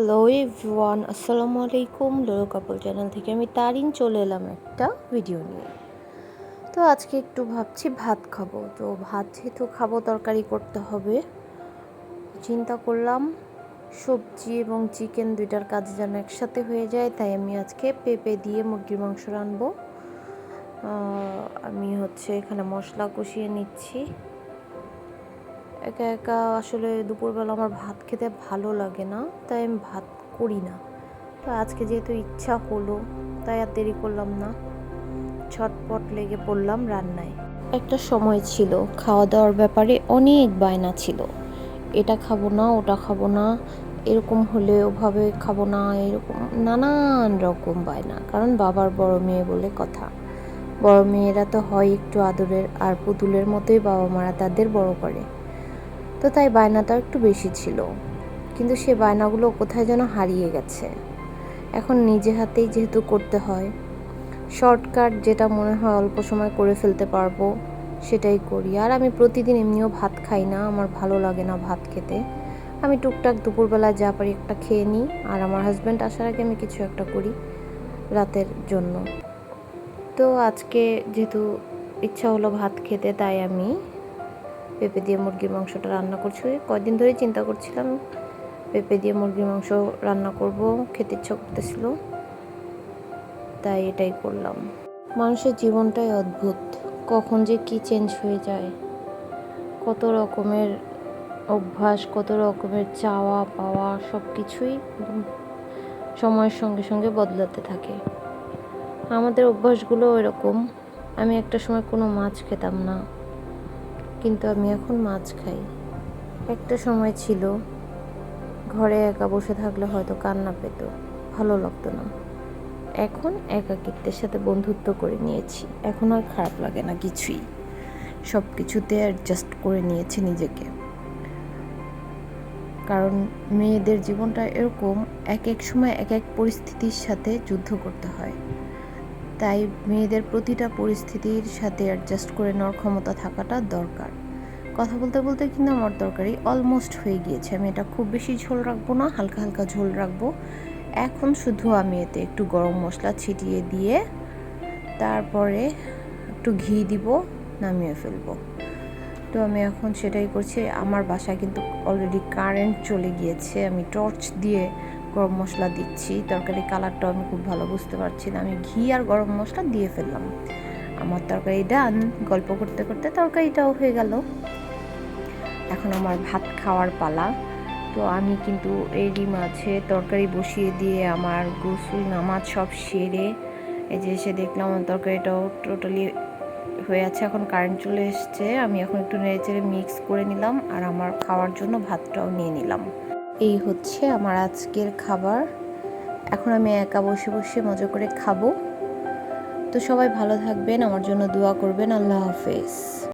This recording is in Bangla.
হ্যালো এভরিওয়ান আসসালামু আলাইকুম লোলো কাপল চ্যানেল থেকে আমি তারিন চলে এলাম একটা ভিডিও নিয়ে। তো আজকে একটু ভাবছি ভাত খাব। তো ভাত যেহেতু খাব, তরকারি করতে হবে। চিন্তা করলাম সবজি এবং চিকেন দুইটার কাজ যেন একসাথে হয়ে যায়, তাই আমি আজকে পেঁপে দিয়ে মুরগির মাংস রানবো আমি হচ্ছে এখানে মশলা কষিয়ে নিচ্ছি। একা একা আসলে দুপুরবেলা আমার ভাত খেতে ভালো লাগে না, তাই আমি ভাত করি না। তো আজকে যেহেতু ইচ্ছা হলো, তাই আর দেরি করলাম না। ছটপট লেগে পড়লাম রান্নায়। একটা সময় ছিল খাওয়া দাওয়ার ব্যাপারে অনেক বায়না ছিল। এটা খাব না, ওটা খাব না, এরকম হলে ওভাবে খাব না, এরকম নানান রকম বায়না। কারণ বাবার বড় মেয়ে বলে কথা। বড় মেয়েরা তো হয় একটু আদরের, আর পুতুলের মতোই বাবা মারা তাদের বড় করে। তো তাই বায়নাটা একটু বেশি ছিল। কিন্তু সে বায়নাগুলো কোথায় যেন হারিয়ে গেছে। এখন নিজে হাতেই যেহেতু করতে হয় শর্টকাট যেটা মনে হয় অল্প সময় করে ফেলতে পারব, সেটাই করি। আর আমি প্রতিদিন এমনিও ভাত খাই না, আমার ভালো লাগে না ভাত খেতে। আমি টুকটাক দুপুরবেলা যা পারি একটা খেয়ে নিই, আর আমার হাজব্যান্ড আসার আগে আমি কিছু একটা করি রাতের জন্য। তো আজকে যেহেতু ইচ্ছা হলো ভাত খেতে, তাই আমি পেঁপে দিয়ে মুরগির মাংসটা রান্না করছি। কয়দিন ধরে চিন্তা করছিলাম পেঁপে দিয়ে মুরগির মাংস রান্না করব, খেতে ইচ্ছা করতেছিল। তাই এটাই করলাম। মানুষের জীবনটাই অদ্ভুত, কখন যে কি চেঞ্জ হয়ে যায়। কত রকমের অভ্যাস, কত রকমের চাওয়া পাওয়া সব কিছুই সময়ের সঙ্গে সঙ্গে বদলাতে থাকে। আমাদের অভ্যাসগুলো এরকম আমি একটা সময় কোনো মাছ খেতাম না। কিন্তু আমি এখন মাছ খাই। একটা সময় ছিল, ঘরে একা বসে থাকলে হয়তো কান্না পেত, ভালো লাগতো না। এখন একাকিত্বের সাথে বন্ধুত্ব করে নিয়েছি, এখন আর খারাপ লাগে না কিছুই। সব কিছুতে অ্যাডজাস্ট করে নিয়েছি নিজেকে। কারণ মেয়েদের জীবনটা এরকম, এক এক সময় এক এক পরিস্থিতির সাথে যুদ্ধ করতে হয়। তাই মেয়েদের প্রতিটা পরিস্থিতির সাথে অ্যাডজাস্ট করে নেওয়ার ক্ষমতা থাকাটা দরকার। কথা বলতে বলতে কিন্তু আমার তরকারি অলমোস্ট হয়ে গিয়েছে। আমি এটা খুব বেশি ঝোল রাখব না, হালকা হালকা ঝোল রাখব। এখন শুধু আমি এতে একটু গরম মশলা ছিটিয়ে দিয়ে তারপরে একটু ঘি দিব, নামিয়ে ফেলব। তো আমি এখন সেটাই করছি। আমার বাসায় কিন্তু অলরেডি কারেন্ট চলে গিয়েছে। আমি টর্চ দিয়ে গরম মশলা দিচ্ছি তরকারি কালারটাও আমি খুব ভালো বুঝতে পারছি না। আমি ঘি আর গরম মশলা দিয়ে ফেললাম। আমার তরকারি ডান, গল্প করতে করতে তরকারিটাও হয়ে গেল। এখন আমার ভাত খাওয়ার পালা। তো আমি কিন্তু এরই মাঝে তরকারি বসিয়ে দিয়ে আমার গোসল নামাজ সব সেরে এই যে এসে দেখলাম তরকারিটাও টোটালি হয়ে আছে। এখন কারেন্ট চলে এসছে। আমি এখন একটু নেড়ে চেড়ে মিক্স করে নিলাম আর আমার খাওয়ার জন্য ভাতটাও নিয়ে নিলাম। এই হচ্ছে আমার আজকের খাবার। এখন আমি একা বসে বসে মজা করে খাব। তো সবাই ভালো থাকবেন, আমার জন্য দোয়া করবেন। আল্লাহ হাফেজ।